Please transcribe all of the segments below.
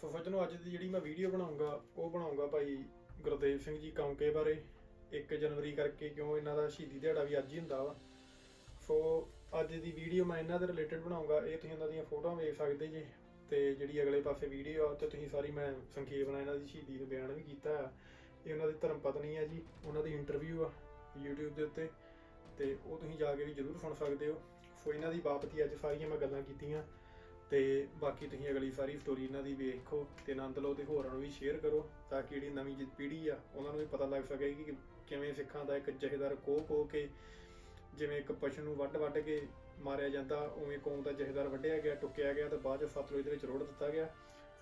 ਸੋ ਸੱਜਣੋ ਅੱਜ ਦੀ ਜਿਹੜੀ ਮੈਂ ਵੀਡੀਓ ਬਣਾਉਂਗਾ, ਉਹ ਬਣਾਉਂਗਾ ਭਾਈ ਗੁਰਦੇਵ ਸਿੰਘ ਜੀ ਕੌਂਕੇ ਬਾਰੇ। 1 ਜਨਵਰੀ ਕਰਕੇ ਕਿਉਂ ਇਹਨਾਂ ਦਾ ਸ਼ਹੀਦੀ ਦਿਹਾੜਾ ਵੀ ਅੱਜ ਹੀ ਹੁੰਦਾ ਵਾ। ਸੋ ਅੱਜ ਦੀ ਵੀਡੀਓ ਮੈਂ ਇਹਨਾਂ ਦੇ ਰਿਲੇਟਡ ਬਣਾਉਂਗਾ। ਇਹ ਤੁਸੀਂ ਇਹਨਾਂ ਦੀਆਂ ਫੋਟੋਆਂ ਵੇਖ ਸਕਦੇ ਜੀ। ਤੇ ਜਿਹੜੀ ਅਗਲੇ ਪਾਸੇ ਵੀਡੀਓ ਆ, ਤੇ ਤੁਸੀਂ ਸਾਰੀ ਮੈਂ ਸੰਖੇਪ ਨਾਲ ਇਹਨਾਂ ਦੀ ਸ਼ਹੀਦੀ ਦਾ ਬਿਆਨ ਵੀ ਕੀਤਾ ਆ। ਇਹ ਉਹਨਾਂ ਦੀ ਧਰਮ ਪਤਨੀ ਆ ਜੀ। ਉਹਨਾਂ ਦੀ ਇੰਟਰਵਿਊ ਆ YouTube ਦੇ ਉੱਤੇ। ਤੇ ਉਹ ਤੁਸੀਂ ਜਾ ਕੇ ਵੀ ਜ਼ਰੂਰ ਸੁਣ ਸਕਦੇ ਹੋ। ਸੋ ਇਹਨਾਂ ਦੀ ਬਾਬਤ ਹੀ ਅੱਜ ਸਾਰੀਆਂ ਮੈਂ ਗੱਲਾਂ ਕੀਤੀਆਂ। ਤੇ ਬਾਕੀ ਤੁਸੀਂ ਅਗਲੀ ਸਾਰੀ ਸਟੋਰੀ ਇਹਨਾਂ ਦੀ ਵੇਖੋ ਤੇ ਆਨੰਦ ਲਓ ਤੇ ਹੋਰਾਂ ਨੂੰ ਵੀ ਸ਼ੇਅਰ ਕਰੋ ਤਾਂ ਕਿ ਜਿਹੜੀ ਨਵੀਂ ਪੀੜ੍ਹੀ ਆ, ਉਹਨਾਂ ਨੂੰ ਵੀ ਪਤਾ ਲੱਗ ਸਕੇ ਕਿ ਕਿਵੇਂ ਸਿੱਖਾਂ ਦਾ ਇੱਕ ਜਹੇਦਾਰ ਕੋਹ ਕੋਹ ਕੇ ਜਿਵੇਂ ਇੱਕ ਪਸ਼ੂ ਨੂੰ ਵੱਢ ਵੱਢ ਕੇ ਮਾਰਿਆ ਜਾਂਦਾ, ਉਵੇਂ ਕੌਮ ਦਾ ਜਹੇਦਾਰ ਵੱਢਿਆ ਗਿਆ, ਟੁੱਕਿਆ ਗਿਆ ਤੇ ਬਾਅਦ ਚ ਸਤਲੁਜ ਦੇ ਵਿੱਚ ਰੋੜ ਦਿੱਤਾ ਗਿਆ।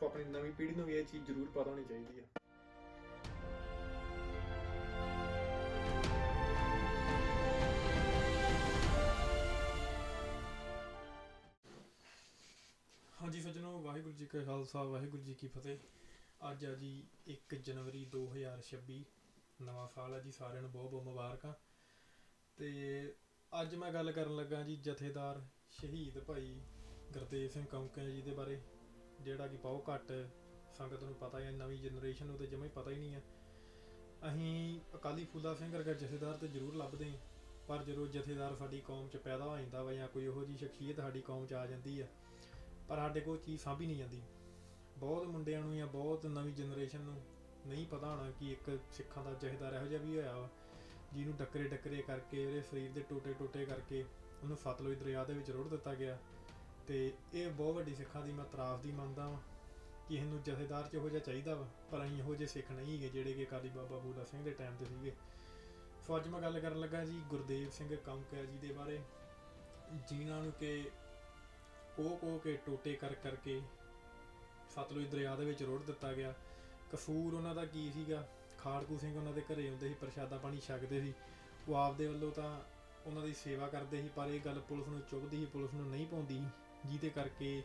ਸੋ ਆਪਣੀ ਨਵੀਂ ਪੀੜ੍ਹੀ ਨੂੰ ਵੀ ਇਹ ਚੀਜ਼ ਜ਼ਰੂਰ ਪਤਾ ਹੋਣੀ ਚਾਹੀਦੀ ਹੈ ਹਾਂਜੀ ਸੱਜਣੋ, ਵਾਹਿਗੁਰੂ ਜੀ ਕਾ ਖਾਲਸਾ, ਵਾਹਿਗੁਰੂ ਜੀ ਕੀ ਫਤਿਹ। ਅੱਜ ਆ ਜੀ 1 ਜਨਵਰੀ 2026 ਨਵਾਂ ਸਾਲ ਹੈ ਜੀ, ਸਾਰਿਆਂ ਨੂੰ ਬਹੁਤ ਬਹੁਤ ਮੁਬਾਰਕਾਂ। ਤੇ ਅੱਜ ਮੈਂ ਗੱਲ ਕਰਨ ਲੱਗਾ ਜੀ ਜਥੇਦਾਰ ਸ਼ਹੀਦ ਭਾਈ ਗੁਰਦੇਵ ਸਿੰਘ ਕੌਂਕੇ ਜੀ ਦੇ ਬਾਰੇ, ਜਿਹੜਾ ਕਿ ਬਹੁਤ ਘੱਟ ਸੰਗਤ ਨੂੰ ਪਤਾ ਹੈ, ਨਵੀਂ ਜਨਰੇਸ਼ਨ ਨੂੰ ਤੇ ਜਮਾ ਪਤਾ ਹੀ ਨਹੀਂ ਹੈ। ਅਸੀਂ ਅਕਾਲੀ ਫੂਲਾ ਸਿੰਘ ਵਰਗਾ ਜਥੇਦਾਰ ਤੇ ਜ਼ਰੂਰ ਲੱਭਦੇ ਹਾਂ, ਪਰ ਜਦੋਂ ਜਥੇਦਾਰ ਸਾਡੀ ਕੌਮ 'ਚ ਪੈਦਾ ਹੋ ਜਾਂਦਾ ਵਾ ਜਾਂ ਕੋਈ ਇਹੋ ਜਿਹੀ ਸ਼ਖਸੀਅਤ ਸਾਡੀ ਕੌਮ 'ਚ ਆ ਜਾਂਦੀ ਆ ਪਰ ਸਾਡੇ ਕੋਲ ਚੀਜ਼ ਸਾਂਭੀ ਨਹੀਂ ਜਾਂਦੀ। ਬਹੁਤ ਮੁੰਡਿਆਂ ਨੂੰ ਜਾਂ ਬਹੁਤ ਨਵੀਂ ਜਨਰੇਸ਼ਨ ਨੂੰ ਨਹੀਂ ਪਤਾ ਹੋਣਾ ਕਿ ਇੱਕ ਸਿੱਖਾਂ ਦਾ ਜਹੇਦਾਰ ਇਹੋ ਜਿਹਾ ਵੀ ਹੋਇਆ ਵਾ, ਜਿਹਨੂੰ ਡੱਕਰੇ ਡੱਕਰੇ ਕਰਕੇ, ਉਹਦੇ ਸਰੀਰ ਦੇ ਟੋਟੇ ਟੋਟੇ ਕਰਕੇ ਉਹਨੂੰ ਸਤਲੁਜ ਦਰਿਆ ਦੇ ਵਿੱਚ ਰੋੜ ਦਿੱਤਾ ਗਿਆ। ਤੇ ਇਹ ਬਹੁਤ ਵੱਡੀ ਸਿੱਖਾਂ ਦੀ ਮੈਂ ਤਰਾਸਦੀ ਮੰਨਦਾ ਵਾਂ ਕਿ ਇਹਨੂੰ ਜਥੇਦਾਰ ਚ ਇਹੋ ਜਿਹਾ ਚਾਹੀਦਾ ਵਾ, ਪਰ ਅਸੀਂ ਇਹੋ ਜਿਹੇ ਸਿੱਖ ਨਹੀਂ ਹੈਗੇ ਜਿਹੜੇ ਕਿ ਕਾਲੀ ਬਾਬਾ ਬੂਲਾ ਸਿੰਘ ਦੇ ਟਾਈਮ ਤੇ ਸੀਗੇ। ਸੋ ਅੱਜ ਮੈਂ ਗੱਲ ਕਰਨ ਲੱਗਾ ਜੀ, ਗੁਰਦੇਵ ਸਿੰਘ ਕੰਕਿਆ ਜੀ ਦੇ ਬਾਰੇ, ਜਿਨ੍ਹਾਂ ਨੂੰ ਕਿ ਕੋਹ ਕੋਹ ਕੇ ਟੋਟੇ ਕਰ ਕਰਕੇ ਸਤਲੁਜ ਦਰਿਆ ਦੇ ਵਿੱਚ ਰੁੜ ਦਿੱਤਾ ਗਿਆ। ਕਸੂਰ ਉਹਨਾਂ ਦਾ ਕੀ ਸੀਗਾ? ਖਾੜਕੂ ਸਿੰਘ ਉਹਨਾਂ ਦੇ ਘਰੇ ਆਉਂਦੇ ਸੀ, ਪ੍ਰਸ਼ਾਦਾ ਪਾਣੀ ਛਕਦੇ ਸੀ। ਉਹ ਆਪਦੇ ਵੱਲੋਂ ਤਾਂ ਉਹਨਾਂ ਦੀ ਸੇਵਾ ਕਰਦੇ ਸੀ, ਪਰ ਇਹ ਗੱਲ ਪੁਲਿਸ ਨੂੰ ਚੁੱਭਦੀ ਸੀ, ਪੁਲਿਸ ਨੂੰ ਨਹੀਂ ਪਾਉਂਦੀ। ਸੀ ਜਿਹਦੇ ਕਰਕੇ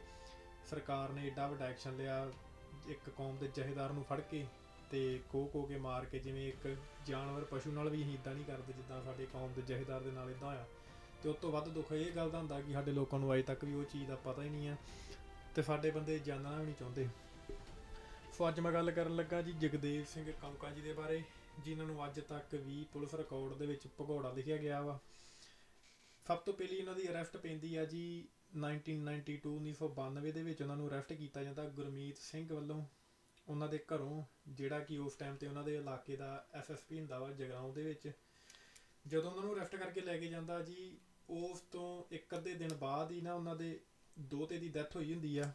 ਸਰਕਾਰ ਨੇ ਏਡਾ ਵੱਡਾ ਐਕਸ਼ਨ ਲਿਆ। ਇੱਕ ਕੌਮ ਦੇ ਜਹੇਦਾਰ ਨੂੰ ਫੜ ਕੇ ਤੇ ਕੋਹ ਕੋ ਕੇ ਮਾਰ ਕੇ, ਜਿਵੇਂ ਇੱਕ ਜਾਨਵਰ ਪਸ਼ੂ ਨਾਲ ਵੀ ਅਸੀਂ ਇਦਾਂ ਨਹੀਂ ਕਰਦੇ, ਜਿੱਦਾਂ ਸਾਡੇ ਕੌਮ ਦੇ ਜਹੇਦਾਰ ਦੇ ਨਾਲ ਇਦਾਂ ਹੋਇਆ। ਤੇ ਉਸ ਤੋਂ ਵੱਧ ਦੁੱਖ ਇਹ ਗੱਲ ਦਾ ਹੁੰਦਾ ਕਿ ਸਾਡੇ ਲੋਕਾਂ ਨੂੰ ਅਜੇ ਤੱਕ ਵੀ ਉਹ ਚੀਜ਼ ਦਾ ਪਤਾ ਹੀ ਨਹੀਂ ਆ ਤੇ ਸਾਡੇ ਬੰਦੇ ਜਾਣਨਾ ਵੀ ਨਹੀਂ ਚਾਹੁੰਦੇ। ਸੋ ਅੱਜ ਮੈਂ ਗੱਲ ਕਰਨ ਲੱਗਾ ਜੀ ਜਗਦੇਵ ਸਿੰਘ ਕੰਕਾ ਜੀ ਦੇ ਬਾਰੇ, ਜਿਨ੍ਹਾਂ ਨੂੰ ਅੱਜ ਤੱਕ ਵੀ ਪੁਲਿਸ ਰਿਕਾਰਡ ਦੇ ਵਿੱਚ ਭਗੌੜਾ ਲਿਖਿਆ ਗਿਆ ਵਾ। ਸਭ ਤੋਂ ਪਹਿਲੀ ਇਹਨਾਂ ਦੀ ਅਰੈਸਟ ਪੈਂਦੀ ਆ ਜੀ 1992 1992 ਦੇ ਵਿੱਚ ਉਹਨਾਂ ਨੂੰ ਅਰੈਸਟ ਕੀਤਾ ਜਾਂਦਾ ਗੁਰਮੀਤ ਸਿੰਘ ਵੱਲੋਂ। ਉਹਨਾਂ ਦੇ ਘਰੋਂ, ਜਿਹੜਾ ਕਿ ਉਸ ਟਾਈਮ ਤੇ ਉਹਨਾਂ ਦੇ ਇਲਾਕੇ ਦਾ ਐਸਐਸਪੀ ਹੁੰਦਾ ਵਾ ਜਗਰਾਉਂ ਦੇ ਵਿੱਚ। ਜਦੋਂ ਉਹਨਾਂ ਨੂੰ ਅਰੈਸਟ ਕਰਕੇ ਲੈ ਕੇ ਜਾਂਦਾ ਜੀ ਉਸ ਤੋਂ ਇੱਕ ਅੱਧੇ ਦਿਨ ਬਾਅਦ ਹੀ ਨਾ ਉਹਨਾਂ ਦੇ ਦੋਤੇ ਦੀ ਡੈਥ ਹੋਈ ਹੁੰਦੀ ਆ।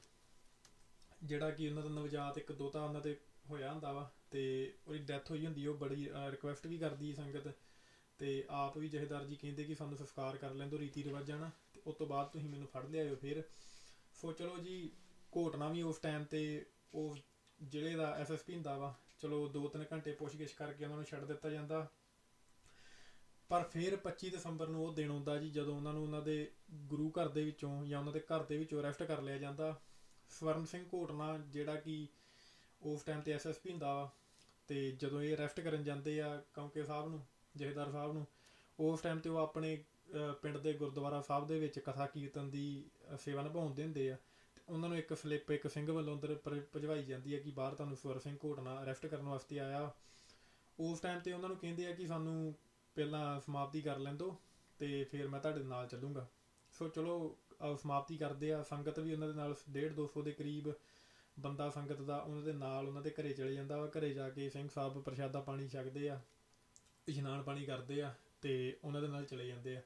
ਜਿਹੜਾ ਕਿ ਉਹਨਾਂ ਦਾ ਨਵਜਾਤ ਇੱਕ ਦੋਤਾ ਉਹਨਾਂ ਦੇ ਹੋਇਆ ਹੁੰਦਾ ਵਾ ਤੇ ਉਹਦੀ ਡੈਥ ਹੋਈ ਹੁੰਦੀ ਉਹ ਬੜੀ ਰਿਕੁਐਸਟ ਵੀ ਕਰਦੀ ਸੰਗਤ। ਤੇ ਆਪ ਵੀ ਜਹੇਦਾਰ ਜੀ ਕਹਿੰਦੇ ਕਿ ਸਾਨੂੰ ਸੰਸਕਾਰ ਕਰ ਲੈਣ ਰੀਤੀ ਰਿਵਾਜਾਂ ਨਾਲ। ਤੇ ਉਸ ਤੋਂ ਬਾਅਦ ਤੁਸੀਂ ਮੈਨੂੰ ਫੜ ਲਿਆਇਓ ਫਿਰ। ਸੋ ਚਲੋ ਜੀ, ਘੋਟਣਾ ਵੀ ਉਸ ਟਾਈਮ ਤੇ ਉਹ ਜ਼ਿਲ੍ਹੇ ਦਾ ਐਸਐਸਪੀ ਹੁੰਦਾ ਵਾ। ਚਲੋ 2-3 ਘੰਟੇ ਪੁੱਛਗਿੱਛ ਕਰਕੇ ਉਹਨਾਂ ਨੂੰ ਛੱਡ ਦਿੱਤਾ ਜਾਂਦਾ। ਪਰ ਫਿਰ 25 ਦਸੰਬਰ ਨੂੰ ਉਹ ਦਿਨ ਆਉਂਦਾ ਜੀ, ਜਦੋਂ ਉਹਨਾਂ ਨੂੰ ਉਹਨਾਂ ਦੇ ਗੁਰੂ ਘਰ ਦੇ ਵਿੱਚੋਂ ਜਾਂ ਉਹਨਾਂ ਦੇ ਘਰ ਦੇ ਵਿੱਚੋਂ ਅਰੈਸਟ ਕਰ ਲਿਆ ਜਾਂਦਾ। ਸਵਰਨ ਸਿੰਘ ਘੋਟਨਾ ਜਿਹੜਾ ਕਿ ਉਸ ਟਾਈਮ ਤੇ ਐਸਐਸਪੀ ਹੁੰਦਾ ਵਾ, ਤੇ ਜਦੋਂ ਇਹ ਅਰੈਸਟ ਕਰਨ ਜਾਂਦੇ ਆ ਕੌਂਕੇ ਸਾਹਿਬ ਨੂੰ ਜਹੇਦਾਰ ਸਾਹਿਬ ਨੂੰ, ਉਸ ਟਾਈਮ ਤੇ ਉਹ ਆਪਣੇ ਪਿੰਡ ਦੇ ਗੁਰਦੁਆਰਾ ਸਾਹਿਬ ਦੇ ਵਿੱਚ ਕਥਾ ਕੀਰਤਨ ਦੀ ਸੇਵਾ ਨਿਭਾਉਂਦੇ ਹੁੰਦੇ ਆ। ਤੇ ਉਹਨਾਂ ਨੂੰ ਇੱਕ ਸਲਿੱਪ ਇੱਕ ਸਿੰਘ ਵੱਲੋਂ ਅੰਦਰ ਭ- ਭਜਵਾਈ ਜਾਂਦੀ ਹੈ ਕਿ ਬਾਹਰ ਤੁਹਾਨੂੰ ਸਵਰ ਸਿੰਘ ਘੋਟਨਾ ਅਰੈਸਟ ਕਰਨ ਵਾਸਤੇ ਆਇਆ। ਉਸ ਟਾਈਮ ਤੇ ਉਹਨਾਂ ਨੂੰ ਕਹਿੰਦੇ ਆ ਕਿ ਸਾਨੂੰ ਪਹਿਲਾਂ ਸਮਾਪਤੀ ਕਰ ਲੈਣ ਦਿਓ ਤੇ ਫਿਰ ਮੈਂ ਤੁਹਾਡੇ ਨਾਲ ਚੱਲੂੰਗਾ। ਸੋ ਚਲੋ ਸਮਾਪਤੀ ਕਰਦੇ ਆ। ਸੰਗਤ ਵੀ ਉਹਨਾਂ ਦੇ ਨਾਲ 1.5 200 ਦੇ ਕਰੀਬ ਬੰਦਾ ਸੰਗਤ ਦਾ ਉਹਨਾਂ ਦੇ ਨਾਲ ਉਹਨਾਂ ਦੇ ਘਰੇ ਚਲੇ ਜਾਂਦਾ ਵਾ। ਘਰੇ ਜਾ ਕੇ ਸਿੰਘ ਸਾਹਿਬ ਪ੍ਰਸ਼ਾਦਾ ਪਾਣੀ ਛਕਦੇ ਆ, ਇਸ਼ਨਾਨ ਪਾਣੀ ਕਰਦੇ ਆ ਤੇ ਉਹਨਾਂ ਦੇ ਨਾਲ ਚਲੇ ਜਾਂਦੇ ਆ।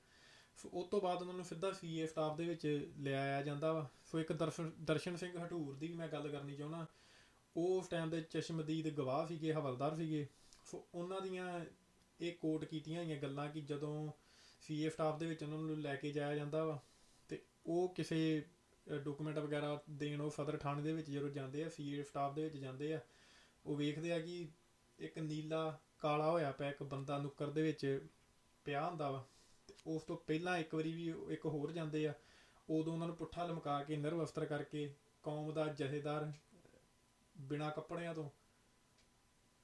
ਸੋ ਉਸ ਤੋਂ ਬਾਅਦ ਉਹਨਾਂ ਨੂੰ ਸਿੱਧਾ ਸੀਏ ਸਟਾਫ ਦੇ ਵਿੱਚ ਲਿਆਇਆ ਜਾਂਦਾ ਵਾ। ਸੋ ਇੱਕ ਦਰਸ਼ਨ ਦਰਸ਼ਨ ਸਿੰਘ ਹਟੂਰ ਦੀ ਵੀ ਮੈਂ ਗੱਲ ਕਰਨੀ ਚਾਹੁੰਦਾ। ਉਹ ਉਸ ਟਾਈਮ ਦੇ ਚਸ਼ਮਦੀਦ ਗਵਾਹ ਸੀਗੇ, ਹਵਲਦਾਰ ਸੀਗੇ। ਸੋ ਉਹਨਾਂ ਦੀਆਂ ਇਹ ਕੋਟ ਕੀਤੀਆਂ ਹੋਈਆਂ ਗੱਲਾਂ ਕਿ ਜਦੋਂ ਸੀਏ ਸਟਾਫ ਦੇ ਵਿੱਚ ਉਹਨਾਂ ਨੂੰ ਲੈ ਕੇ ਜਾਇਆ ਜਾਂਦਾ ਵਾ ਤੇ ਉਹ ਕਿਸੇ ਡਾਕੂਮੈਂਟ ਵਗੈਰਾ ਦੇਣ ਉਹ ਸਦਰ ਥਾਣੇ ਦੇ ਵਿੱਚ ਜਦੋਂ ਜਾਂਦੇ ਆ ਸੀਏ ਸਟਾਫ ਦੇ ਵਿੱਚ ਜਾਂਦੇ ਆ, ਉਹ ਵੇਖਦੇ ਆ ਕਿ ਇੱਕ ਨੀਲਾ ਕਾਲਾ ਹੋਇਆ ਪਿਆ, ਇੱਕ ਬੰਦਾ ਨੁੱਕਰ ਦੇ ਵਿੱਚ ਪਿਆ ਹੁੰਦਾ ਵਾ ਤੇ ਉਸ ਤੋਂ ਪਹਿਲਾਂ ਇੱਕ ਵਾਰੀ ਵੀ ਇੱਕ ਹੋਰ ਜਾਂਦੇ ਆ, ਉਦੋਂ ਉਹਨਾਂ ਨੂੰ ਪੁੱਠਾ ਲਮਕਾ ਕੇ ਨਿਰਵਸਤਰ ਕਰਕੇ ਕੌਮ ਦਾ ਜਹੇਦਾਰ ਬਿਨਾ ਕੱਪੜਿਆਂ ਤੋਂ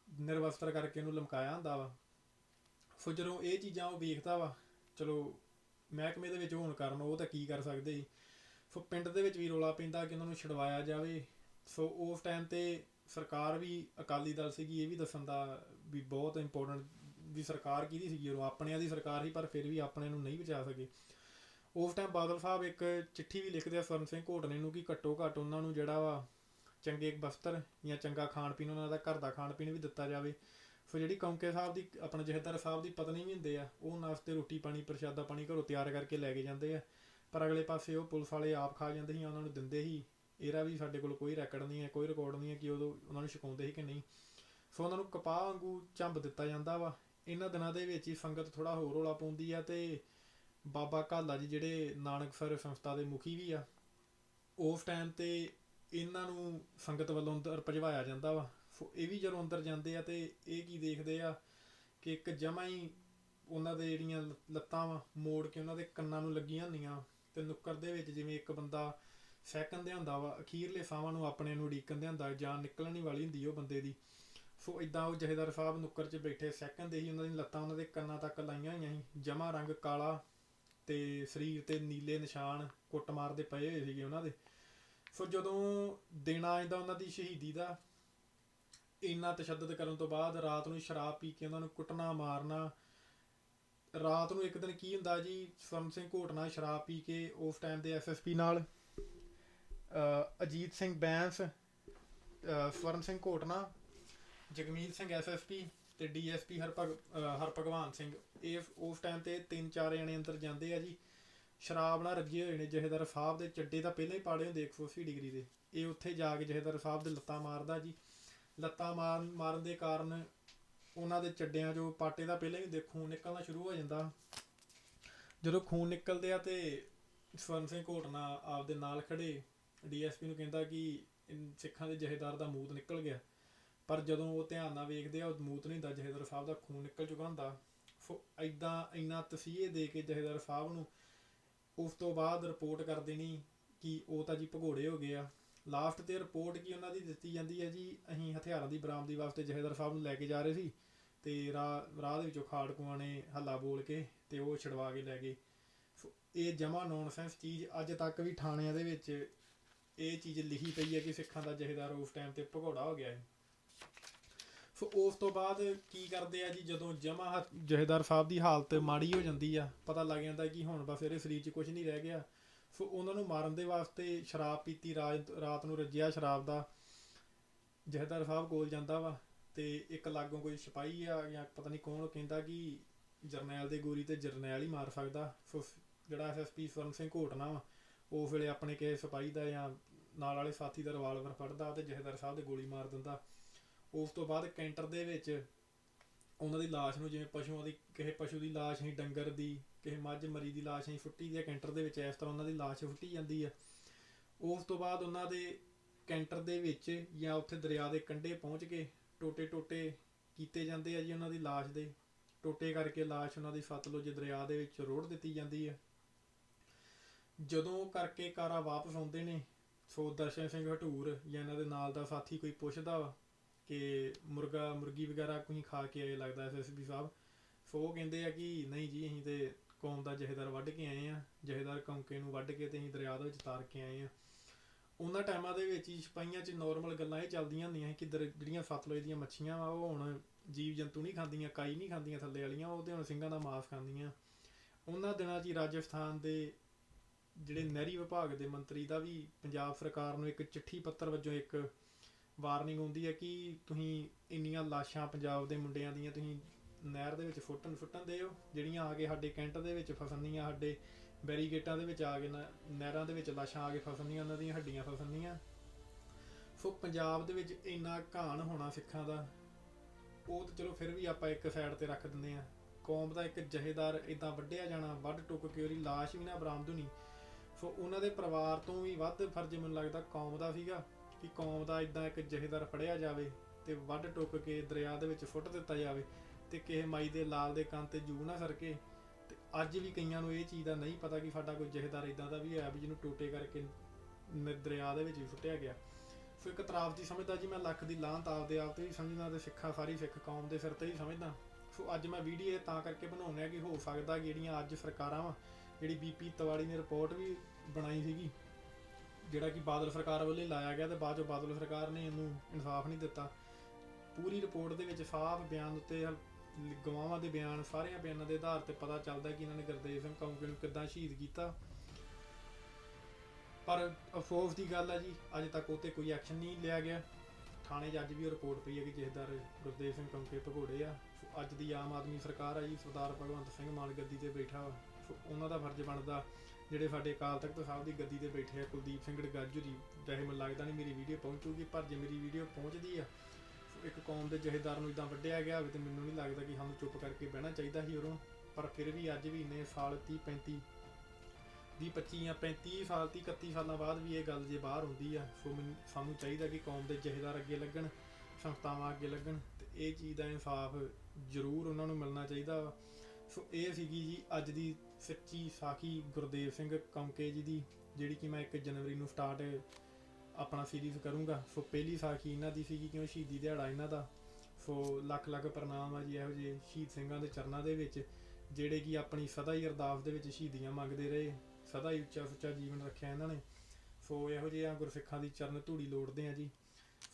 ਨਿਰਵਸਤਰ ਕਰਕੇ ਉਹਨੂੰ ਲਮਕਾਇਆ ਹੁੰਦਾ ਵਾ। ਸੋ ਜਦੋਂ ਇਹ ਚੀਜ਼ਾਂ ਉਹ ਵੇਖਦਾ ਵਾ, ਚਲੋ ਮਹਿਕਮੇ ਦੇ ਵਿੱਚ ਹੋਣ ਕਾਰਨ ਉਹ ਤਾਂ ਕੀ ਕਰ ਸਕਦੇ ਸੀ ਸੋ ਪਿੰਡ ਦੇ ਵਿੱਚ ਵੀ ਰੋਲਾ ਪੈਂਦਾ ਕਿ ਉਹਨਾਂ ਨੂੰ ਛਡਵਾਇਆ ਜਾਵੇ। ਸੋ ਉਸ ਟਾਈਮ ਤੇ ਸਰਕਾਰ ਵੀ ਅਕਾਲੀ ਦਲ ਸੀਗੀ, ਇਹ ਵੀ ਦੱਸਣ ਦਾ ਵੀ ਬਹੁਤ ਇੰਪੋਰਟੈਂਟ ਵੀ ਸਰਕਾਰ ਕਿਹਦੀ ਸੀਗੀ ਉਹ ਆਪਣਿਆਂ ਦੀ ਸਰਕਾਰ ਸੀ, ਪਰ ਫਿਰ ਵੀ ਆਪਣਿਆਂ ਨੂੰ ਨਹੀਂ ਬਚਾ ਸਕੇ। ਉਸ ਟਾਈਮ ਬਾਦਲ ਸਾਹਿਬ ਇੱਕ ਚਿੱਠੀ ਵੀ ਲਿਖਦੇ ਆ ਸਵਰਨ ਸਿੰਘ ਘੋਟਨੇ ਨੂੰ ਕਿ ਘੱਟੋ ਘੱਟ ਉਹਨਾਂ ਨੂੰ ਜਿਹੜਾ ਵਾ ਚੰਗੇ ਬਸਤਰ ਜਾਂ ਚੰਗਾ ਖਾਣ ਪੀਣ ਉਹਨਾਂ ਦਾ ਘਰ ਦਾ ਖਾਣ ਪੀਣ ਵੀ ਦਿੱਤਾ ਜਾਵੇ। ਸੋ ਜਿਹੜੀ ਕੌਂਕੇ ਸਾਹਿਬ ਦੀ, ਆਪਣਾ ਜਹੇਦਾਰ ਸਾਹਿਬ ਦੀ ਪਤਨੀ ਵੀ ਹੁੰਦੇ ਆ, ਉਹ ਨਾਸਤੇ ਰੋਟੀ ਪਾਣੀ, ਪ੍ਰਸ਼ਾਦਾ ਪਾਣੀ ਘਰੋਂ ਤਿਆਰ ਕਰਕੇ ਲੈ ਕੇ ਜਾਂਦੇ ਆ। ਪਰ ਅਗਲੇ ਪਾਸੇ ਉਹ ਪੁਲਿਸ ਵਾਲੇ ਆਪ ਖਾ ਜਾਂਦੇ ਸੀ ਉਹਨਾਂ ਨੂੰ ਦਿੰਦੇ ਸੀ। ਇਹਦਾ ਵੀ ਸਾਡੇ ਕੋਲ ਕੋਈ ਰੈਕਡ ਨਹੀਂ ਹੈ, ਕੋਈ ਰਿਕਾਰਡ ਨਹੀਂ ਹੈ ਕਿ ਉਦੋਂ ਉਹਨਾਂ ਨੂੰ ਛਕਾਉਂਦੇ ਸੀ ਕਿ ਨਹੀਂ। ਸੋ ਉਹਨਾਂ ਨੂੰ ਕਪਾਹ ਵਾਂਗੂ ਝੰਬ ਦਿੱਤਾ ਜਾਂਦਾ ਵਾ। ਇਹਨਾਂ ਦਿਨਾਂ ਦੇ ਵਿੱਚ ਹੀ ਸੰਗਤ ਥੋੜਾ ਹੋਰ ਰੌਲਾ ਪਾਉਂਦੀ ਆ ਤੇ ਬਾਬਾ ਕਾਲਾ ਜੀ ਜਿਹੜੇ ਨਾਨਕਸਰ ਸੰਸਥਾ ਦੇ ਮੁਖੀ ਵੀ ਆ, ਉਸ ਟਾਈਮ ਤੇ ਇਹਨਾਂ ਨੂੰ ਸੰਗਤ ਵੱਲੋਂ ਅੰਦਰ ਭਜਵਾਇਆ ਜਾਂਦਾ ਵਾ। ਇਹ ਵੀ ਜਦੋਂ ਅੰਦਰ ਜਾਂਦੇ ਆ ਤੇ ਇਹ ਕੀ ਦੇਖਦੇ ਆ ਕਿ ਇੱਕ ਜਮਾ ਹੀ ਉਹਨਾਂ ਦੇ ਜਿਹੜੀਆਂ ਲੱਤਾਂ ਵਾ ਮੋੜ ਕੇ ਉਹਨਾਂ ਦੇ ਕੰਨਾਂ ਨੂੰ ਲੱਗੀਆਂ ਹੁੰਦੀਆਂ ਤੇ ਨੁੱਕਰ ਦੇ ਵਿੱਚ ਜਿਵੇਂ ਇੱਕ ਬੰਦਾ ਸੈਕੰਡ ਦੇ ਹੁੰਦਾ ਵਾ, ਅਖੀਰਲੇ ਸਾਹਾਂ ਨੂੰ ਆਪਣੇ ਨੂੰ ਉਡੀਕਣ ਦੇ ਹੁੰਦਾ ਜਾਨ ਨਿਕਲਣੀ ਵਾਲੀ ਹੁੰਦੀ ਉਹ ਬੰਦੇ ਦੀ। ਸੋ ਇਦਾਂ ਉਹ ਜਹੇਦਾਰ ਸਾਹਿਬ ਨੁੱਕਰ 'ਚ ਬੈਠੇ ਸੈਕਿੰਡ ਦੇ ਹੀ ਉਹਨਾਂ ਦੀ ਲੱਤਾਂ ਉਹਨਾਂ ਦੇ ਕੰਨਾਂ ਤੱਕ ਲਾਈਆਂ ਹੋਈਆਂ ਸੀ। ਜਮਾ ਰੰਗ ਕਾਲਾ ਤੇ ਸਰੀਰ ਤੇ ਨੀਲੇ ਨਿਸ਼ਾਨ ਕੁੱਟ ਮਾਰਦੇ ਪਏ ਹੋਏ ਸੀਗੇ ਉਹਨਾਂ ਦੇ। ਸੋ ਜਦੋਂ ਦੇਣਾ ਆ ਜਾਂਦਾ ਉਹਨਾਂ ਦੀ ਸ਼ਹੀਦੀ ਦਾ ਇੰਨਾ ਤਸ਼ੱਦਦ ਕਰਨ ਤੋਂ ਬਾਅਦ ਰਾਤ ਨੂੰ ਸ਼ਰਾਬ ਪੀ ਕੇ ਉਹਨਾਂ ਨੂੰ ਕੁੱਟਣਾ ਮਾਰਨਾ। ਰਾਤ ਨੂੰ ਇੱਕ ਦਿਨ ਕੀ ਹੁੰਦਾ ਜੀ ਸਵਰਨ ਸਿੰਘ ਘੋਟਨਾ ਸ਼ਰਾਬ ਪੀ ਕੇ ਉਸ ਟਾਈਮ ਦੇ ਐਸਐਸਪੀ ਨਾਲ ਅਜੀਤ ਸਿੰਘ ਬੈਂਸ ਸਵਰਨ ਸਿੰਘ ਘੋਟਨਾ ਜਗਮੀਤ ਸਿੰਘ ਐਸਐਸਪੀ ਤੇ ਡੀਐਸਪੀ ਹਰਭਗ ਅ, ਹਰਭਗਵਾਨ ਸਿੰਘ। ਇਹ ਉਸ ਟਾਈਮ ਤੇ ਤਿੰਨ ਚਾਰ ਜਣੇ ਅੰਦਰ ਜਾਂਦੇ ਆ ਜੀ। ਸ਼ਰਾਬ ਨਾਲ ਰੱਜੇ ਹੋਏ ਨੇ ਜਹੇਦਾਰ ਸਾਹਿਬ ਦੇ ਚੱਡੇ ਤਾਂ ਪਹਿਲਾਂ ਹੀ ਪਾੜੇ ਹੁੰਦੇ 180 ਡਿਗਰੀ ਦੇ। ਇਹ ਉੱਥੇ ਜਾ ਕੇ ਜਹੇਦਾਰ ਸਾਹਿਬ ਦੇ ਲੱਤਾਂ ਮਾਰਦਾ ਜੀ। ਲੱਤਾਂ ਮਾਰ ਮਾਰਨ ਦੇ ਕਾਰਨ ਉਹਨਾਂ ਦੇ ਚੱਡਿਆਂ 'ਚੋਂ ਪਾਟੇ ਦਾ ਪਹਿਲਾਂ ਹੀ ਦੇਖੋ ਨਿਕਲਣਾ ਸ਼ੁਰੂ ਹੋ ਜਾਂਦਾ। ਜਦੋਂ ਖੂਨ ਨਿਕਲਦੇ ਆ ਤੇ ਸਵਰਨ ਸਿੰਘ ਘੋਟਨਾ ਆਪਦੇ ਨਾਲ ਖੜੇ, ਡੀਐਸਪੀ ਨੂੰ ਕਹਿੰਦਾ ਕਿ ਸਿੱਖਾਂ ਦੇ ਜਹੇਦਾਰ ਦਾ ਮੂਤ ਨਿਕਲ ਗਿਆ। ਪਰ ਜਦੋਂ ਉਹ ਧਿਆਨ ਨਾਲ ਵੇਖਦੇ ਆ, ਉਹ ਮੂਤ ਨਹੀਂ ਹੁੰਦਾ, ਜਹੇਦਾਰ ਸਾਹਿਬ ਦਾ ਖੂਨ ਨਿਕਲ ਚੁੱਕਾ ਹੁੰਦਾ। ਸੋ ਐਦਾਂ ਇੰਨਾ ਤਸੀਹੇ ਦੇ ਕੇ ਜਹੇਦਾਰ ਸਾਹਿਬ ਨੂੰ ਉਸ ਤੋਂ ਬਾਅਦ ਰਿਪੋਰਟ ਕਰ ਦੇਣੀ ਕਿ ਉਹ ਤਾਂ ਜੀ ਭਗੋੜੇ ਹੋ ਗਏ ਆ। ਲਾਸਟ ਤੇ ਰਿਪੋਰਟ ਕੀ ਉਹਨਾਂ ਦੀ ਦਿੱਤੀ ਜਾਂਦੀ ਹੈ ਜੀ, ਅਸੀਂ ਹਥਿਆਰਾਂ ਦੀ ਬਰਾਮਦੀ ਵਾਸਤੇ ਜਹੇਦਾਰ ਸਾਹਿਬ ਨੂੰ ਲੈ ਕੇ ਜਾ ਰਹੇ ਸੀ ਤੇ ਰਾਹ ਰਾਹ ਦੇ ਵਿੱਚੋਂ ਖਾੜਕੂਆਂ ਨੇ ਹੱਲਾ ਬੋਲ ਕੇ ਤੇ ਉਹ ਛਡਵਾ ਕੇ ਲੈ ਗਏ। ਸੋ ਇਹ ਜਮਾ ਨੌਨਸੈਂਸ ਚੀਜ਼ ਅੱਜ ਤੱਕ ਵੀ ਥਾਣਿਆਂ ਦੇ ਵਿੱਚ ਇਹ ਚੀਜ਼ ਲਿਖੀ ਪਈ ਹੈ ਕਿ ਸਿੱਖਾਂ ਦਾ ਜਹੇਦਾਰ ਉਸ ਟਾਈਮ ਤੇ ਭਗੌੜਾ ਹੋ ਗਿਆ ਹੈ। ਸੋ ਉਸ ਤੋਂ ਬਾਅਦ ਕੀ ਕਰਦੇ ਆ ਜੀ, ਜਦੋਂ ਜਮਾ ਜਹੇਦਾਰ ਸਾਹਿਬ ਦੀ ਹਾਲਤ ਮਾੜੀ ਹੋ ਜਾਂਦੀ ਆ, ਪਤਾ ਲੱਗ ਜਾਂਦਾ ਕਿ ਹੁਣ ਬਸ ਇਹਦੇ ਸਰੀਰ 'ਚ ਕੁਝ ਨਹੀਂ ਰਹਿ ਗਿਆ। ਉਹਨਾਂ ਨੂੰ ਮਾਰਨ ਦੇ ਵਾਸਤੇ ਸ਼ਰਾਬ ਪੀਤੀ ਰਾਤ ਰਾਤ ਨੂੰ ਰੱਜਿਆ ਸ਼ਰਾਬ ਦਾ। ਜਹੇਦਾਰ ਸਾਹਿਬ ਕੋਲ ਜਾਂਦਾ ਵਾ ਤੇ ਇੱਕ ਲਾਗੋਂ ਕੋਈ ਸਿਪਾਹੀ ਆ ਜਾਂ ਪਤਾ ਨਹੀਂ ਕੌਣ ਕਹਿੰਦਾ ਕਿ ਜਰਨੈਲ ਦੇ ਗੋਰੀ ਤੇ ਜਰਨੈਲ ਹੀ ਮਾਰ ਸਕਦਾ। ਸੋ ਜਿਹੜਾ ਐਸਐਸਪੀ ਸਵਰਨ ਸਿੰਘ ਘੋਟਨਾ ਵਾ ਉਸ ਵੇਲੇ ਆਪਣੇ ਕਿਸੇ ਸਿਪਾਹੀ ਦਾ ਜਾਂ ਨਾਲ ਵਾਲੇ ਸਾਥੀ ਦਾ ਰਿਵਾਲਵਰ ਫੜਦਾ ਤੇ ਜਹੇਦਾਰ ਸਾਹਿਬ ਦੇ ਗੋਲੀ ਮਾਰ ਦਿੰਦਾ। ਉਸ ਤੋਂ ਬਾਅਦ ਕੈਂਟਰ ਦੇ ਵਿੱਚ ਉਹਨਾਂ ਦੀ ਲਾਸ਼ ਨੂੰ ਜਿਵੇਂ ਪਸ਼ੂਆਂ ਦੀ, ਕਿਸੇ ਪਸ਼ੂ ਦੀ ਲਾਸ਼ ਨਹੀਂ ਡੰਗਰ ਦੀ, ਕਿਸੇ ਮੱਝ ਮਰੀ ਦੀ ਲਾਸ਼ ਨਹੀਂ ਫੁੱਟੀ ਦੀ ਹੈ ਕੈਂਟਰ ਦੇ ਵਿੱਚ ਇਸ ਤਰ੍ਹਾਂ ਉਹਨਾਂ ਦੀ ਲਾਸ਼ ਫੁੱਟੀ ਜਾਂਦੀ ਆ। ਉਸ ਤੋਂ ਬਾਅਦ ਉਹਨਾਂ ਦੇ ਕੈਂਟਰ ਦੇ ਵਿੱਚ ਜਾਂ ਉੱਥੇ ਦਰਿਆ ਦੇ ਕੰਢੇ ਪਹੁੰਚ ਕੇ ਟੋਟੇ ਟੋਟੇ ਕੀਤੇ ਜਾਂਦੇ ਆ ਜੀ ਉਹਨਾਂ ਦੀ ਲਾਸ਼ ਦੇ। ਟੋਟੇ ਕਰਕੇ ਲਾਸ਼ ਉਹਨਾਂ ਦੀ ਸਤਲੁਜ ਦਰਿਆ ਦੇ ਵਿੱਚ ਰੋੜ ਦਿੱਤੀ ਜਾਂਦੀ ਹੈ ਜਦੋਂ ਕਰਕੇ ਕਾਰਾ ਵਾਪਸ ਆਉਂਦੇ ਨੇ, ਸੋ ਦਰਸ਼ਨ ਸਿੰਘ ਹਟੂਰ ਜਾਂ ਇਹਨਾਂ ਦੇ ਨਾਲ ਦਾ ਸਾਥੀ ਕੋਈ ਪੁੱਛਦਾ ਵਾ ਕਿ ਮੁਰਗਾ, ਮੁਰਗੀ ਵਗੈਰਾ ਕੋਈ ਖਾ ਕੇ ਆਏ ਲੱਗਦਾ ਐਸਐਸਪੀ ਸਾਹਿਬ। ਸੋ ਉਹ ਕਹਿੰਦੇ ਆ ਕਿ ਨਹੀਂ ਜੀ, ਅਸੀਂ ਤੇ ਕੌਮ ਦਾ ਜਹੇਦਾਰ ਵੱਢ ਕੇ ਆਏ ਆ। ਜਹੇਦਾਰ ਕੌਂਕੇ ਨੂੰ ਵੱਢ ਕੇ ਤੇ ਅਸੀਂ ਦਰਿਆ ਦੇ ਵਿੱਚ ਤਾਰ ਕੇ ਆਏ ਆ। ਉਹਨਾਂ ਟਾਈਮਾਂ ਦੇ ਵਿੱਚ ਹੀ ਸਿਪਾਹੀਆਂ 'ਚ ਨਾਰਮਲ ਗੱਲਾਂ ਇਹ ਚੱਲਦੀਆਂ ਹੁੰਦੀਆਂ ਸੀ ਕਿ ਦਰ- ਜਿਹੜੀਆਂ ਸਤਲੁਜ ਦੀਆਂ ਮੱਛੀਆਂ ਵਾ, ਉਹ ਹੁਣ ਜੀਵ ਜੰਤੂ ਨਹੀਂ ਖਾਂਦੀਆਂ, ਕਾਈ ਨਹੀਂ ਖਾਂਦੀਆਂ ਥੱਲੇ ਵਾਲੀਆਂ, ਉਹ ਤੇ ਹੁਣ ਸਿੰਘਾਂ ਦਾ ਮਾਸ ਖਾਂਦੀਆਂ। ਉਹਨਾਂ ਦਿਨਾਂ 'ਚ ਹੀ ਰਾਜਸਥਾਨ ਦੇ ਜਿਹੜੇ ਨਹਿਰੀ ਵਿਭਾਗ ਦੇ ਮੰਤਰੀ ਦਾ ਵੀ ਪੰਜਾਬ ਸਰਕਾਰ ਨੂੰ ਇੱਕ ਚਿੱਠੀ ਪੱਤਰ ਵਜੋਂ ਇੱਕ ਵਾਰਨਿੰਗ ਹੁੰਦੀ ਹੈ ਕਿ ਤੁਸੀਂ ਇੰਨੀਆਂ ਲਾਸ਼ਾਂ ਪੰਜਾਬ ਦੇ ਮੁੰਡਿਆਂ ਦੀਆਂ ਤੁਸੀਂ ਨਹਿਰ ਦੇ ਵਿੱਚ ਫੁੱਟਣ ਫੁੱਟਣ ਦੇ ਹੋ, ਜਿਹੜੀਆਂ ਆ ਕੇ ਸਾਡੇ ਕੈਂਟ ਦੇ ਵਿੱਚ ਫਸਣੀਆਂ, ਸਾਡੇ ਬੈਰੀਗੇਟਾਂ ਦੇ ਵਿੱਚ ਆ ਕੇ ਨਹਿਰਾਂ ਦੇ ਵਿੱਚ ਲਾਸ਼ਾਂ ਆ ਕੇ ਫਸਣੀਆਂ, ਉਹਨਾਂ ਦੀਆਂ ਹੱਡੀਆਂ ਫਸਣੀਆਂ। ਸੋ ਪੰਜਾਬ ਦੇ ਵਿੱਚ ਇੰਨਾ ਘਾਣ ਹੋਣਾ ਸਿੱਖਾਂ ਦਾ, ਉਹ ਤਾਂ ਚਲੋ ਫਿਰ ਵੀ ਆਪਾਂ ਇੱਕ ਸਾਈਡ ਤੇ ਰੱਖ ਦਿੰਦੇ ਆ ਕੌਮ ਦਾ ਇੱਕ ਜਹੇਦਾਰ ਇਦਾਂ ਵੱਢਿਆ ਜਾਣਾ, ਵੱਢ ਟੁੱਕ ਕੇ ਉਹਦੀ ਲਾਸ਼ ਵੀ ਨਾ ਬਰਾਮਦ ਹੋਣੀ। ਸੋ ਉਹਨਾਂ ਦੇ ਪਰਿਵਾਰ ਤੋਂ ਵੀ ਵੱਧ ਫਰਜ਼ ਮੈਨੂੰ ਲੱਗਦਾ ਕੌਮ ਦਾ ਸੀਗਾ। ਕਿ ਕੌਮ ਦਾ ਇਦਾਂ ਇੱਕ ਜਹੇਦਾਰ ਫੜਿਆ ਜਾਵੇ ਤੇ ਵੱਢ ਟੁੱਕ ਕੇ ਦਰਿਆ ਦੇ ਵਿੱਚ ਸੁੱਟ ਦਿੱਤਾ ਜਾਵੇ ਤੇ ਕਿਸੇ ਮਾਈ ਦੇ ਲਾਲ ਦੇ ਕੰਨ ਤੇ ਜੂ ਨਾ ਸਰਕੇ। ਤੇ ਅੱਜ ਵੀ ਕਈਆਂ ਨੂੰ ਇਹ ਚੀਜ਼ ਦਾ ਨਹੀਂ ਪਤਾ ਕਿ ਸਾਡਾ ਕੋਈ ਜਹੇਦਾਰ ਇਦਾਂ ਦਾ ਵੀ ਹੈ ਵੀ ਜਿਹਨੂੰ ਟੋਟੇ ਕਰਕੇ ਦਰਿਆ ਦੇ ਵਿੱਚ ਵੀ ਸੁੱਟਿਆ ਗਿਆ। ਸੋ ਇੱਕ ਤਰਾਫ ਦੀ ਸਮਝਦਾ ਜੀ, ਮੈਂ ਲੱਖ ਦੀ ਲਾਂਤ ਆਪਦੇ ਆਪ ਤੇ ਵੀ ਸਮਝਦਾ ਤੇ ਸਿੱਖਾਂ ਸਾਰੀ ਸਿੱਖ ਕੌਮ ਦੇ ਸਿਰ ਤੇ ਹੀ ਸਮਝਦਾ। ਸੋ ਅੱਜ ਮੈਂ ਵੀਡੀਓ ਇਹ ਤਾਂ ਕਰਕੇ ਬਣਾਉਣਾ ਕਿ ਹੋ ਸਕਦਾ ਜਿਹੜੀਆਂ ਅੱਜ ਸਰਕਾਰਾਂ ਵਾ, ਜਿਹੜੀ ਬੀਪੀ ਤਵਾੜੀ ਨੇ ਰਿਪੋਰਟ ਵੀ ਬਣਾਈ ਸੀਗੀ ਜਿਹੜਾ ਕਿ ਬਾਦਲ ਸਰਕਾਰ ਵੱਲੋਂ ਲਾਇਆ ਗਿਆ ਤੇ ਬਾਅਦ ਚੋਂ ਬਾਦਲ ਸਰਕਾਰ ਨੇ ਇਹਨੂੰ ਇਨਸਾਫ ਨਹੀਂ ਦਿੱਤਾ। ਪੂਰੀ ਰਿਪੋਰਟ ਦੇ ਵਿੱਚ ਸਾਫ਼ ਬਿਆਨ ਉੱਤੇ ਲ- ਗਵਾਹਾਂ ਦੇ ਬਿਆਨ, ਸਾਰਿਆਂ ਬਿਆਨਾਂ ਦੇ ਆਧਾਰ ਤੇ ਪਤਾ ਚੱਲਦਾ ਕਿ ਇਹਨਾਂ ਨੇ ਗੁਰਦੇਵ ਸਿੰਘ ਕੌਂਕੇ ਨੂੰ ਕਿੱਦਾਂ ਸ਼ਹੀਦ ਕੀਤਾ। ਪਰ ਅਫਸੋਸ ਦੀ ਗੱਲ ਹੈ ਜੀ, ਅਜੇ ਤੱਕ ਉਹ ਤੇ ਕੋਈ ਐਕਸ਼ਨ ਨਹੀਂ ਲਿਆ ਗਿਆ। ਥਾਣੇ 'ਚ ਅੱਜ ਵੀ ਰਿਪੋਰਟ ਪਈ ਹੈ ਕਿ ਜਥੇਦਾਰ ਗੁਰਦੇਵ ਸਿੰਘ ਕੌਂਕੇ ਭਗੌੜੇ ਆ। ਸੋ ਅੱਜ ਦੀ ਆਮ ਆਦਮੀ ਸਰਕਾਰ ਆ ਜੀ, ਸਰਦਾਰ ਭਗਵੰਤ ਸਿੰਘ ਮਾਨ ਗੱਦੀ ਤੇ ਬੈਠਾ ਸੋ ਉਹਨਾਂ ਦਾ ਫਰਜ਼ ਬਣਦਾ ਜਿਹੜੇ ਸਾਡੇ ਅਕਾਲ ਤਖਤ ਸਾਹਿਬ ਦੀ ਗੱਦੀ ਤੇ ਬੈਠੇ ਆ, ਕੁਲਦੀਪ ਸਿੰਘ ਗੜਗਾਜੂਰੀ ਵੈਸੇ ਮੈਨੂੰ ਲੱਗਦਾ ਨਹੀਂ ਮੇਰੀ ਵੀਡੀਓ ਪਹੁੰਚੂਗੀ, ਪਰ ਜੇ ਮੇਰੀ ਵੀਡੀਓ ਪਹੁੰਚਦੀ ਆ, ਇੱਕ ਕੌਮ ਦੇ ਜਹੇਦਾਰ ਨੂੰ ਇਦਾਂ ਵੱਢਿਆ ਗਿਆ ਹੋਵੇ ਤੇ ਮੈਨੂੰ ਨਹੀਂ ਲੱਗਦਾ ਕਿ ਸਾਨੂੰ ਚੁੱਪ ਕਰਕੇ ਬਹਿਣਾ ਚਾਹੀਦਾ ਸੀ ਉਦੋਂ, ਪਰ ਫਿਰ ਵੀ ਅੱਜ ਵੀ ਇੰਨੇ ਸਾਲ 30 35 ਦੀ 25 ਜਾਂ 35 ਸਾਲ 30 31 ਸਾਲਾਂ ਬਾਅਦ ਵੀ ਇਹ ਗੱਲ ਜੇ ਬਾਹਰ ਹੁੰਦੀ ਆ, ਸੋ ਮੈਨੂੰ, ਸਾਨੂੰ ਚਾਹੀਦਾ ਕਿ ਕੌਮ ਦੇ ਜਥੇਦਾਰ ਅੱਗੇ ਲੱਗਣ, ਸੰਸਥਾਵਾਂ ਅੱਗੇ ਲੱਗਣ, ਤੇ ਇਹ ਚੀਜ਼ ਦਾ ਇਨਸਾਫ ਜ਼ਰੂਰ ਉਹਨਾਂ ਨੂੰ ਮਿਲਣਾ ਚਾਹੀਦਾ ਵਾ। ਸੋ ਇਹ ਸੀਗੀ ਜੀ ਅੱਜ ਦੀ ਸੱਚੀ ਸਾਖੀ ਗੁਰਦੇਵ ਸਿੰਘ ਕੌਂਕੇ ਜੀ ਦੀ, ਜਿਹੜੀ ਕਿ ਮੈਂ 1 ਜਨਵਰੀ ਨੂੰ ਸਟਾਰਟ ਆਪਣਾ ਸੀਰੀਜ਼ ਕਰੂੰਗਾ। ਸੋ ਪਹਿਲੀ ਸਾਖੀ ਇਹਨਾਂ ਦੀ ਸੀਗੀ ਕਿਉਂ? ਸ਼ਹੀਦੀ ਦਿਹਾੜਾ ਇਹਨਾਂ ਦਾ। ਸੋ ਲੱਖ ਲੱਖ ਪ੍ਰਣਾਮ ਆ ਜੀ ਇਹੋ ਜਿਹੇ ਸ਼ਹੀਦ ਸਿੰਘਾਂ ਦੇ ਚਰਨਾਂ ਦੇ ਵਿੱਚ, ਜਿਹੜੇ ਕਿ ਆਪਣੀ ਸਦਾ ਹੀ ਅਰਦਾਸ ਦੇ ਵਿੱਚ ਸ਼ਹੀਦੀਆਂ ਮੰਗਦੇ ਰਹੇ, ਸਦਾ ਹੀ ਉੱਚਾ ਸੁੱਚਾ ਜੀਵਨ ਰੱਖਿਆ ਇਹਨਾਂ ਨੇ। ਸੋ ਇਹੋ ਜਿਹੇ ਆ ਗੁਰਸਿੱਖਾਂ ਦੀ ਚਰਨ ਧੂੜੀ ਲੋੜਦੇ ਆ ਜੀ।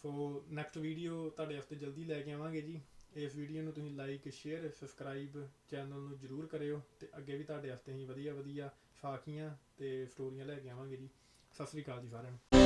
ਸੋ ਨੈਕਸਟ ਵੀਡੀਓ ਤੁਹਾਡੇ ਵਾਸਤੇ ਜਲਦੀ ਲੈ ਕੇ ਆਵਾਂਗੇ ਜੀ। ਇਸ ਵੀਡੀਓ ਨੂੰ ਤੁਸੀਂ ਲਾਈਕ ਸ਼ੇਅਰ ਸਬਸਕ੍ਰਾਈਬ ਚੈਨਲ ਨੂੰ ਜਰੂਰ ਕਰਿਓ ਤੇ ਅੱਗੇ ਵੀ ਤੁਹਾਡੇ ਵਾਸਤੇ ਅਸੀਂ ਵਧੀਆ ਵਧੀਆ ਸਾਖੀਆਂ ਤੇ ਸਟੋਰੀਆਂ ਲੈ ਕੇ ਆਵਾਂਗੇ ਜੀ। ਸਤਿ ਸ੍ਰੀ ਅਕਾਲ ਜੀ ਸਾਰਿਆਂ ਨੂੰ।